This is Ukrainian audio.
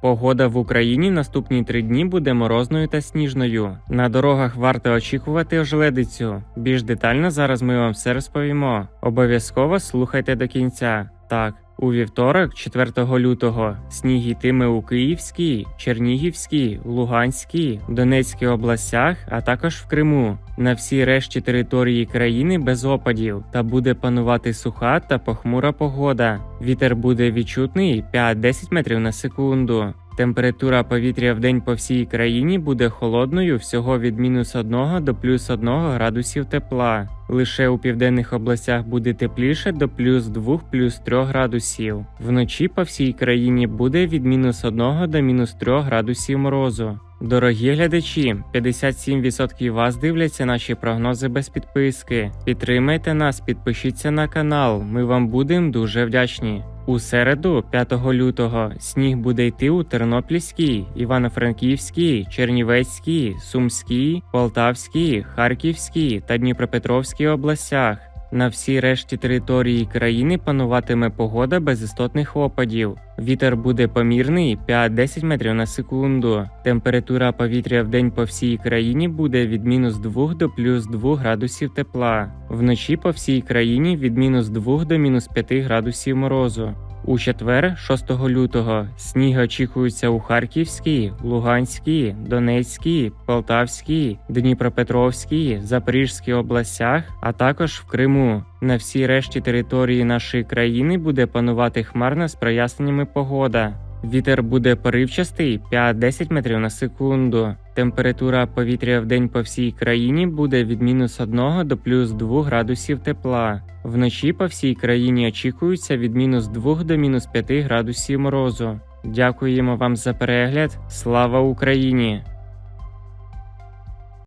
Погода в Україні наступні три дні буде морозною та сніжною. На дорогах варто очікувати ожеледицю. Більш детально зараз ми вам все розповімо. Обов'язково слухайте до кінця. Так, у вівторок, 4 лютого, сніг йтиме у Київській, Чернігівській, Луганській, Донецькій областях, а також в Криму. На всій решті території країни без опадів та буде панувати суха та похмура погода. Вітер буде відчутний 5-10 метрів на секунду. Температура повітря в день по всій країні буде холодною всього від мінус 1 до плюс 1 градусів тепла. Лише у південних областях буде тепліше до плюс 2 плюс 3 градусів. Вночі по всій країні буде від мінус 1 до мінус 3 градусів морозу. Дорогі глядачі, 57% вас дивляться наші прогнози без підписки. Підтримайте нас, підпишіться на канал. Ми вам будемо дуже вдячні. У середу, 5 лютого, сніг буде йти у Тернопільській, Івано-Франківській, Чернівецькій, Сумській, Полтавській, Харківській та Дніпропетровській областях. На всій решті території країни пануватиме погода без істотних опадів. Вітер буде помірний 5-10 метрів на секунду. Температура повітря в день по всій країні буде від мінус 2 до плюс 2 градусів тепла. Вночі по всій країні від мінус 2 до мінус 5 градусів морозу. У четвер, 6 лютого, сніг очікується у Харківській, Луганській, Донецькій, Полтавській, Дніпропетровській, Запорізькій областях, а також в Криму. На всій решті території нашої країни буде панувати хмарна з проясненнями погода. Вітер буде поривчастий 5-10 метрів на секунду. Температура повітря в день по всій країні буде від мінус 1 до плюс 2 градусів тепла. Вночі по всій країні очікується від мінус 2 до мінус 5 градусів морозу. Дякуємо вам за перегляд. Слава Україні!